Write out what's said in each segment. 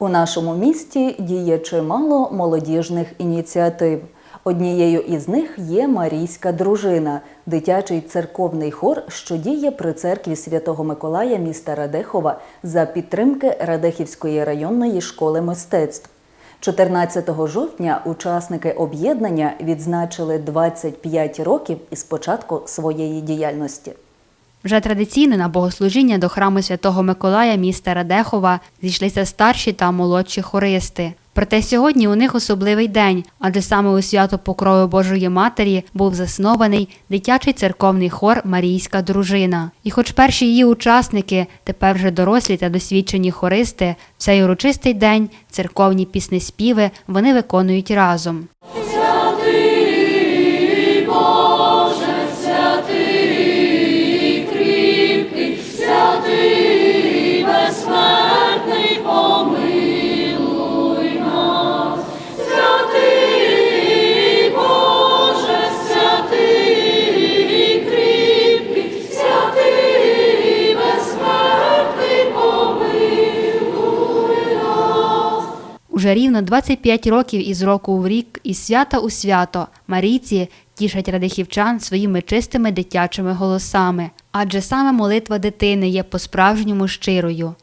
У нашому місті діє чимало молодіжних ініціатив. Однією із них є Марійська дружина, дитячий церковний хор, що діє при церкві Святого Миколая міста Радехова за підтримки Радехівської районної школи мистецтв. 14 жовтня учасники об'єднання відзначили 25 років із початку своєї діяльності. Вже традиційно на богослужіння до храму Святого Миколая міста Радехова зійшлися старші та молодші хористи. Проте сьогодні у них особливий день, адже саме у свято Покрою Божої Матері був заснований дитячий церковний хор Марійська дружина. І хоч перші її учасники, тепер вже дорослі та досвідчені хористи, в цей урочистий день церковні піснеспіви вони виконують разом. Уже рівно 25 років із року в рік, із свята у свято Марійці тішать радихівчан своїми чистими дитячими голосами, адже саме молитва дитини є по-справжньому щирою.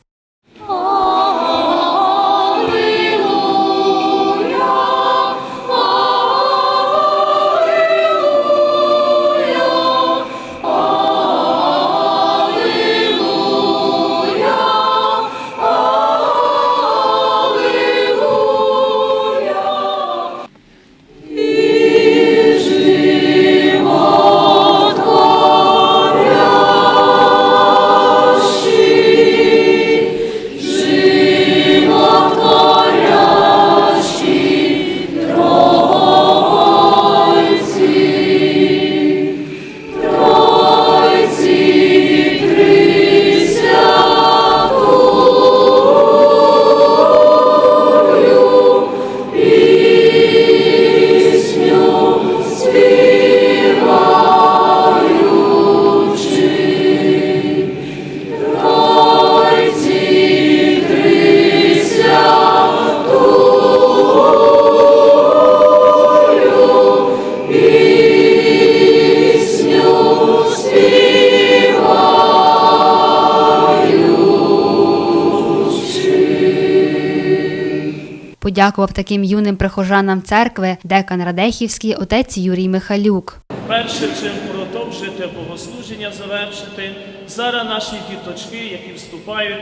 Подякував таким юним прихожанам церкви декан Радехівський отець Юрій Михалюк. Перше, чим продовжити богослуження, завершити, зараз наші діточки, які вступають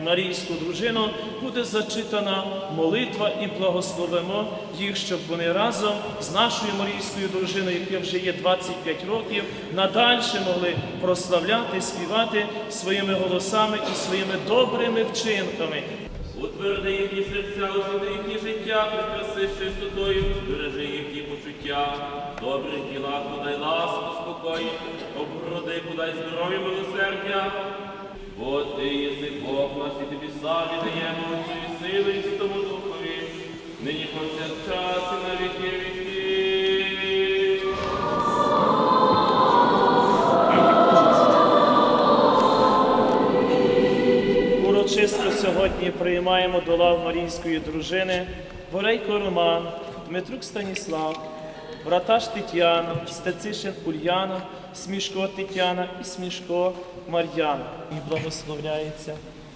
в Марійську дружину, буде зачитана молитва і благословимо їх, щоб вони разом з нашою Марійською дружиною, яка вже є 25 років, надальше могли прославляти, співати своїми голосами і своїми добрими вчинками. Утверди їхні серця, усюди їхні життя, прикраси чистотою, збережи їхні почуття, добрих ділах подай ласку, спокою, оброди, подай здоров'я, милосердя. Бо ти єси Бог наш, і тобі славі даємо і сили і Святому Духові, нині повсякчас і на віки Урочисто сьогодні приймаємо до лав Марійської дружини Борейко Роман, Дмитрук Станіслав, Браташ Тетяна, Стецишин Ульяна, Смішко Тетяна і Смішко Мар'яна. І благословляється,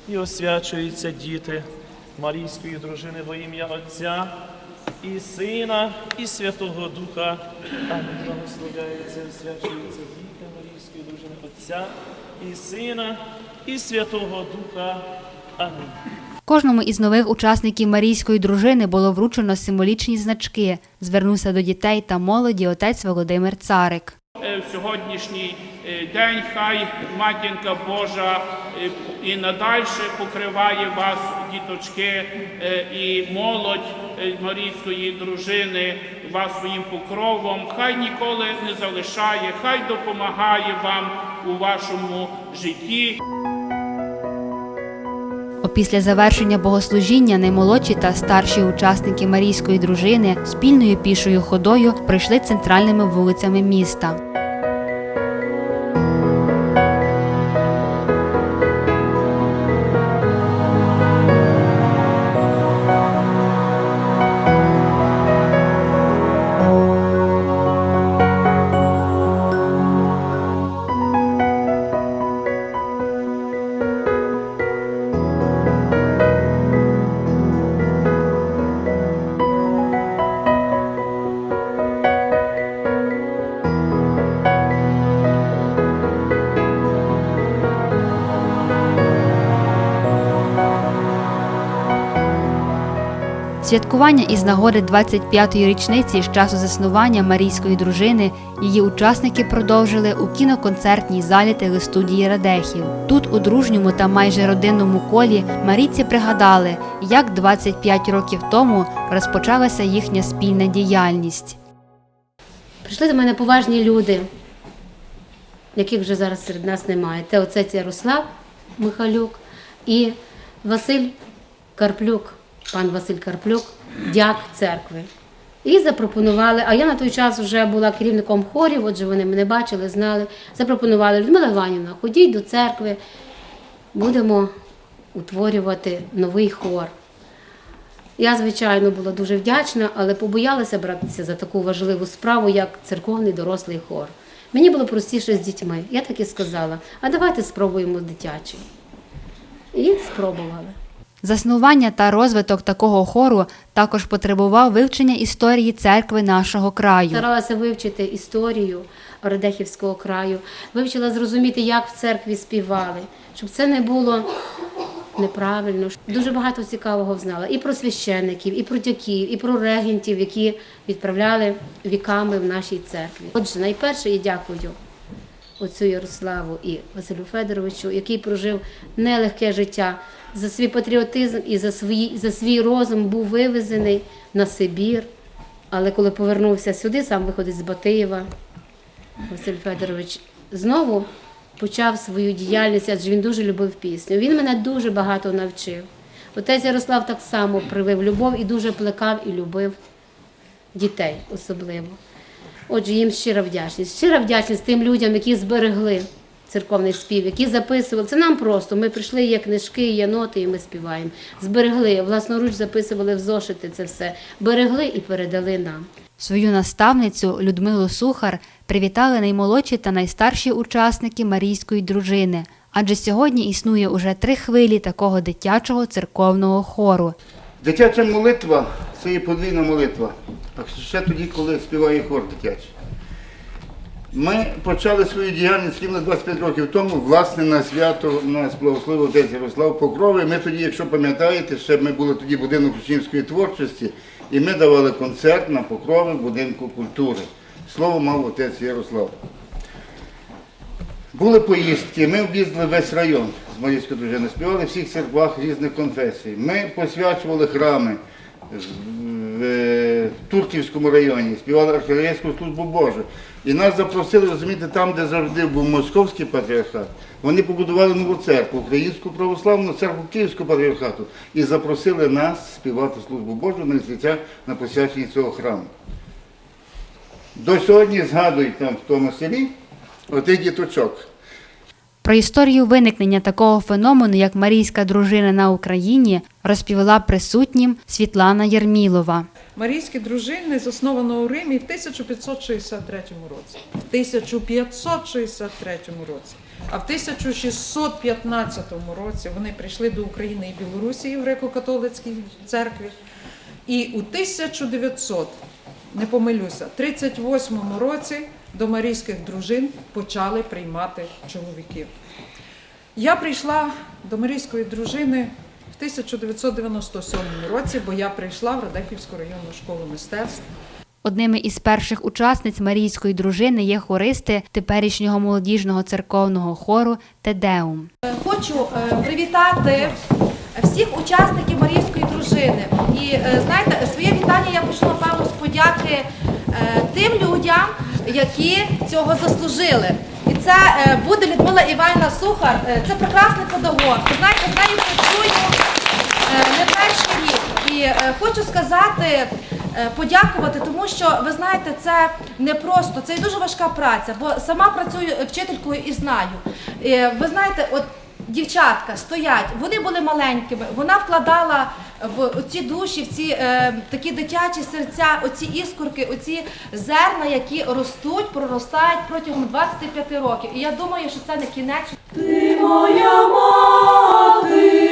і освячуються діти Марійської дружини во ім'я Отця і Сина, і Святого Духа. Амінь. Благословляється, і освячуються діти Марійської дружини Отця і Сина, і Святого Духа. Кожному із нових учасників Марійської дружини було вручено символічні значки. Звернувся до дітей та молоді отець Володимир Царик. Е, в сьогоднішній е, день хай матінка Божа е, і надальше покриває вас, діточки, і молодь Марійської дружини вас своїм покровом. Хай ніколи не залишає, хай допомагає вам у вашому житті. Опісля завершення богослужіння наймолодші та старші учасники Марійської дружини спільною пішою ходою пройшли центральними вулицями міста. Святкування із нагоди 25-ї річниці з часу заснування Марійської дружини її учасники продовжили у кіноконцертній залі телестудії Радехів. Тут, у дружньому та майже родинному колі, марійці пригадали, як 25 років тому розпочалася їхня спільна діяльність. Прийшли до мене поважні люди, яких вже зараз серед нас немає. Це отець Ярослав Михалюк і Василь Карплюк, пан Василь Карплюк, дяк церкви. І запропонували, а я на той час вже була керівником хорів, отже, вони мене бачили, знали. Запропонували Людмила Іванівна, ходіть до церкви, будемо утворювати новий хор. Я, звичайно, була дуже вдячна, але побоялася братися за таку важливу справу, як церковний дорослий хор. Мені було простіше з дітьми. Я так і сказала: а давайте спробуємо дитячий. І спробували. Заснування та розвиток такого хору також потребував вивчення історії церкви нашого краю. Старалася вивчити історію Радехівського краю, вивчила зрозуміти, як в церкві співали, щоб це не було неправильно. Дуже багато цікавого знала і про священників, і про дяків, і про регентів, які відправляли віками в нашій церкві. Отже, найперше я дякую отцю Ярославу і Василю Федоровичу, який прожив нелегке життя за свій патріотизм і за свій, за свій розум був вивезений на Сибір. Але коли повернувся сюди, сам виходить з Батиєва, Василь Федорович знову почав свою діяльність, адже він дуже любив пісню. Він мене дуже багато навчив. Отець Ярослав так само привив любов і дуже плекав і любив дітей особливо. Отже, їм щира вдячність. Щира вдячність тим людям, які зберегли церковний спів, які записували. Це нам просто. Ми прийшли, є книжки, є ноти, і ми співаємо. Зберегли, власноруч записували в зошити це все. Берегли і передали нам. Свою наставницю Людмилу Сухар привітали наймолодші та найстарші учасники Марійської дружини. Адже сьогодні існує уже три хвилі такого дитячого церковного хору. Дитяча молитва це є подвійна молитва. А ще тоді, коли співає хор дитячий. Ми почали свою діяльність рівно 25 років тому, власне, на свято нас благословив отець Ярослав Покрови. Ми тоді, якщо пам'ятаєте, ще ми були тоді будинок учнівської творчості, і ми давали концерт на покрови будинку культури. Слово мав отець Ярослав. Були поїздки, ми об'їздили весь район з Марійської дружини, співали в всіх церквах різних конфесій. Ми посвячували храми в е, Турківському районі, співали архієрейську службу Божу. І нас запросили, розумієте, там, де завжди був московський патріархат, вони побудували нову церкву, Українську православну церкву Київського патріархату, і запросили нас співати службу Божу на свяття на посвяченні цього храму. До сьогодні згадують там в тому селі отих діточок. Про історію виникнення такого феномену, як Марійська дружина на Україні, розповіла присутнім Світлана Єрмілова. Марійські дружини засновано у Римі в 1563 році. В 1563 році. А в 1615 році вони прийшли до України і Білорусі в греко-католицькій церкві. І у 1900, не помилюся, 38 році до марійських дружин почали приймати чоловіків. Я прийшла до марійської дружини в 1997 році, бо я прийшла в Радехівську районну школу мистецтв. Одними із перших учасниць Марійської дружини є хористи теперішнього молодіжного церковного хору Тедеум. Хочу е, привітати всіх учасників Марійської дружини. І е, знаєте, своє вітання я почну напевно з подяки е, тим людям, які цього заслужили. І це е, буде Людмила Іванівна Сухар. Е, Це прекрасний педагог. Ви знаєте, з нею працюю е, не перший рік. І хочу сказати, подякувати, тому що ви знаєте, це не просто, це і дуже важка праця, бо сама працюю вчителькою і знаю. Ви знаєте, от дівчатка стоять, вони були маленькими, вона вкладала в ці душі, в ці е, такі дитячі серця, оці іскорки, оці зерна, які ростуть, проростають протягом 25 років. І я думаю, що це не кінець. Царице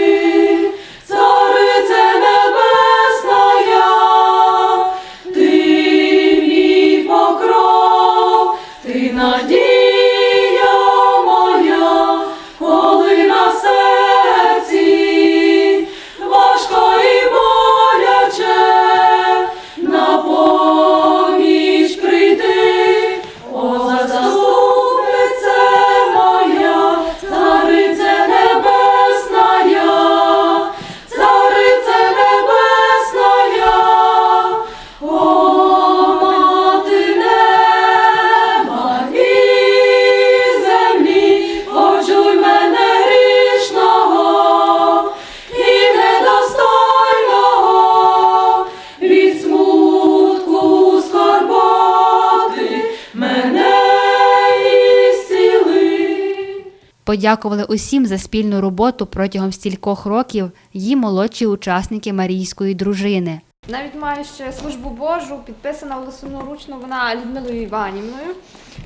подякували усім за спільну роботу протягом стількох років її молодші учасники Марійської дружини. Навіть маю ще службу Божу, підписана власноручно вона Людмилою Іванівною.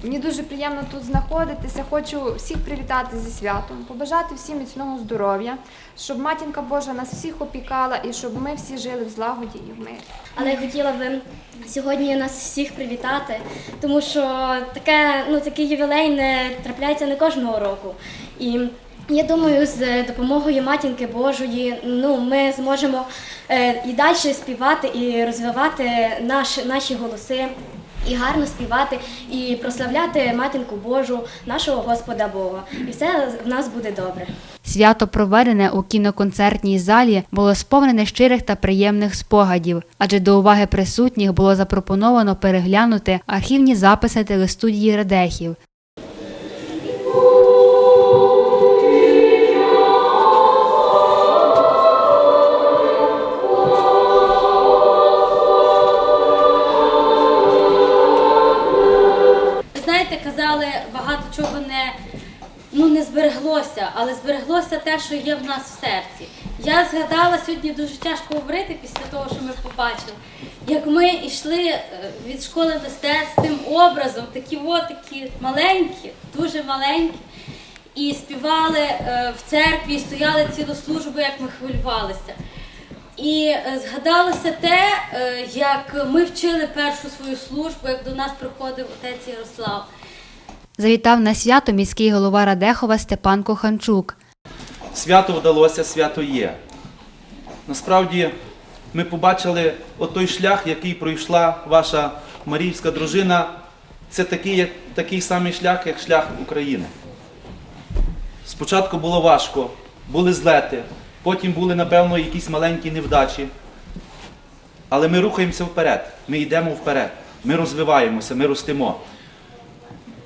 Мені дуже приємно тут знаходитися. Хочу всіх привітати зі святом, побажати всім міцного здоров'я, щоб матінка Божа нас всіх опікала і щоб ми всі жили в злагоді і в мирі. Але я хотіла би сьогодні нас всіх привітати, тому що таке, ну, такий ювілей не трапляється не кожного року. І я думаю, з допомогою матінки Божої ну, ми зможемо е, і далі співати і розвивати наш, наші голоси. І гарно співати, і прославляти матінку Божу, нашого Господа Бога. І все в нас буде добре. Свято, проведене у кіноконцертній залі, було сповнене щирих та приємних спогадів, адже до уваги присутніх було запропоновано переглянути архівні записи телестудії Радехів. Але збереглося те, що є в нас в серці. Я згадала сьогодні дуже тяжко говорити після того, що ми побачили. Як ми йшли е, від школи мистецтв тим образом, такі от такі маленькі, дуже маленькі, і співали е, в церкві, і стояли цілу службу, як ми хвилювалися. І е, згадалося те, як ми вчили першу свою службу, як до нас приходив отець Ярослав. Завітав на свято міський голова Радехова Степан Коханчук. Свято вдалося, свято є. Насправді ми побачили отой шлях, який пройшла ваша маріївська дружина. Це такий, такий самий шлях, як шлях України. Спочатку було важко, були злети, потім були, напевно, якісь маленькі невдачі. Але ми рухаємося вперед, ми йдемо вперед, ми розвиваємося, ми ростемо.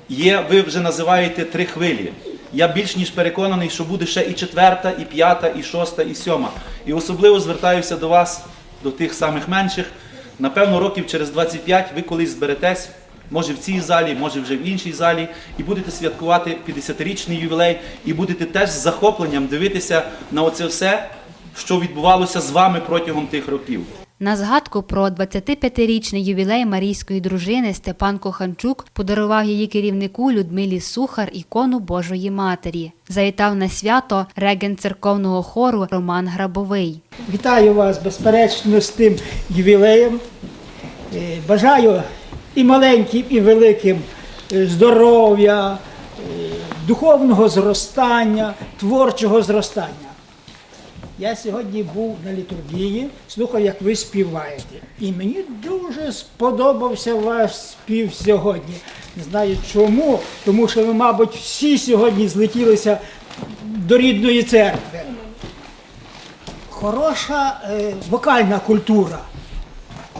Є, ви вже називаєте три хвилі. Я більш ніж переконаний, що буде ще і четверта, і п'ята, і шоста, і сьома. І особливо звертаюся до вас, до тих самих менших. Напевно, років через 25 ви колись зберетесь, може в цій залі, може вже в іншій залі, і будете святкувати 50-річний ювілей, і будете теж з захопленням дивитися на оце все, що відбувалося з вами протягом тих років. На згадку про 25-річний ювілей марійської дружини Степан Коханчук подарував її керівнику Людмилі Сухар ікону Божої Матері. Завітав на свято регент церковного хору Роман Грабовий. Вітаю вас безперечно з тим ювілеєм. Е, Бажаю і маленьким, і великим е, здоров'я, е, духовного зростання, творчого зростання. Я сьогодні був на літургії, слухав, як ви співаєте. І мені дуже сподобався ваш спів сьогодні. Не знаю чому, тому що ви, мабуть, всі сьогодні злетілися до рідної церкви хороша е, вокальна культура,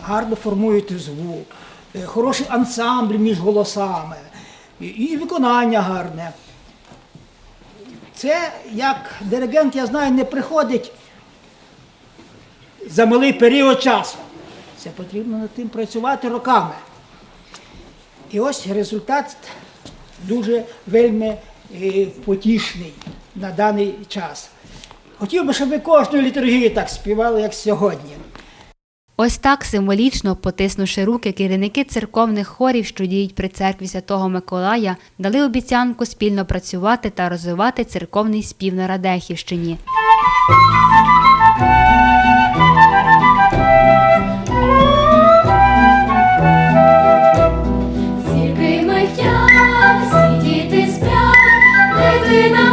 гарно формуєте звук, е, хороший ансамбль між голосами, і, і виконання гарне. Це як диригент, я знаю, не приходить за малий період часу. Це потрібно над тим працювати роками. І ось результат дуже вельми е, потішний на даний час. Хотів би, щоб ви кожної літургії так співали, як сьогодні. Ось так символічно, потиснувши руки, керівники церковних хорів, що діють при церкві Святого Миколая, дали обіцянку спільно працювати та розвивати церковний спів на Радехівщині. Зірки миттять, всі діти сплять, дитина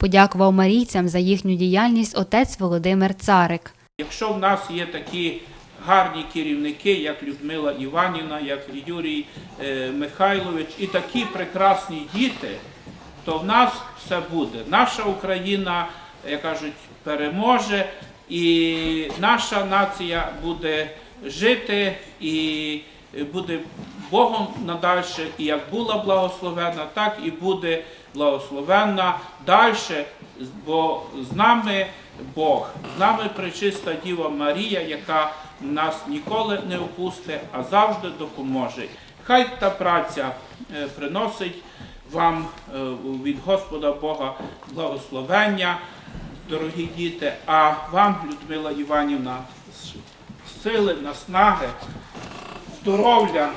Подякував марійцям за їхню діяльність отець Володимир Царик. Якщо в нас є такі гарні керівники, як Людмила Іванівна, як Юрій е, Михайлович, і такі прекрасні діти, то в нас все буде. Наша Україна, як кажуть, переможе, і наша нація буде жити і буде Богом надальше, і як була благословена, так і буде благословенна далі, бо з нами Бог, з нами пречиста Діва Марія, яка нас ніколи не опусте, а завжди допоможе. Хай та праця е, приносить вам е, від Господа Бога благословення, дорогі діти, а вам, Людмила Іванівна, сили, наснаги, здоров'я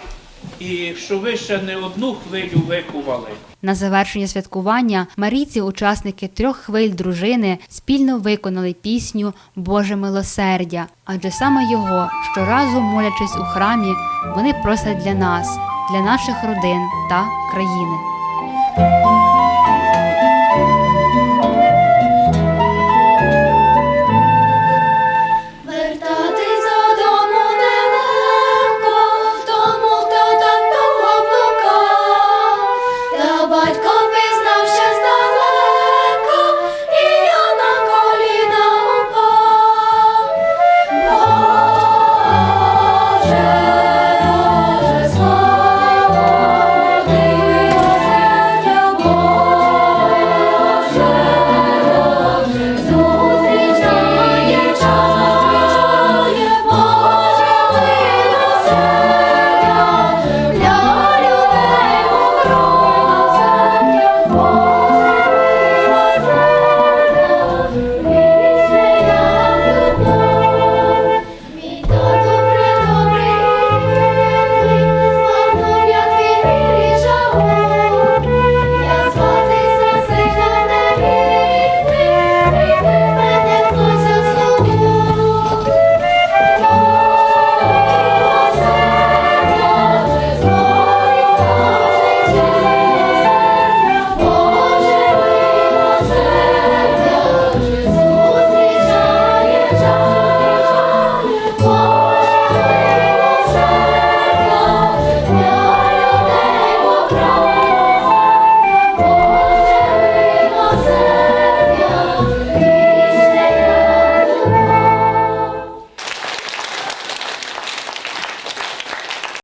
і що ви ще не одну хвилю викували. На завершення святкування марійці, учасники трьох хвиль дружини, спільно виконали пісню Боже милосердя, адже саме його, щоразу молячись у храмі, вони просять для нас, для наших родин та країни.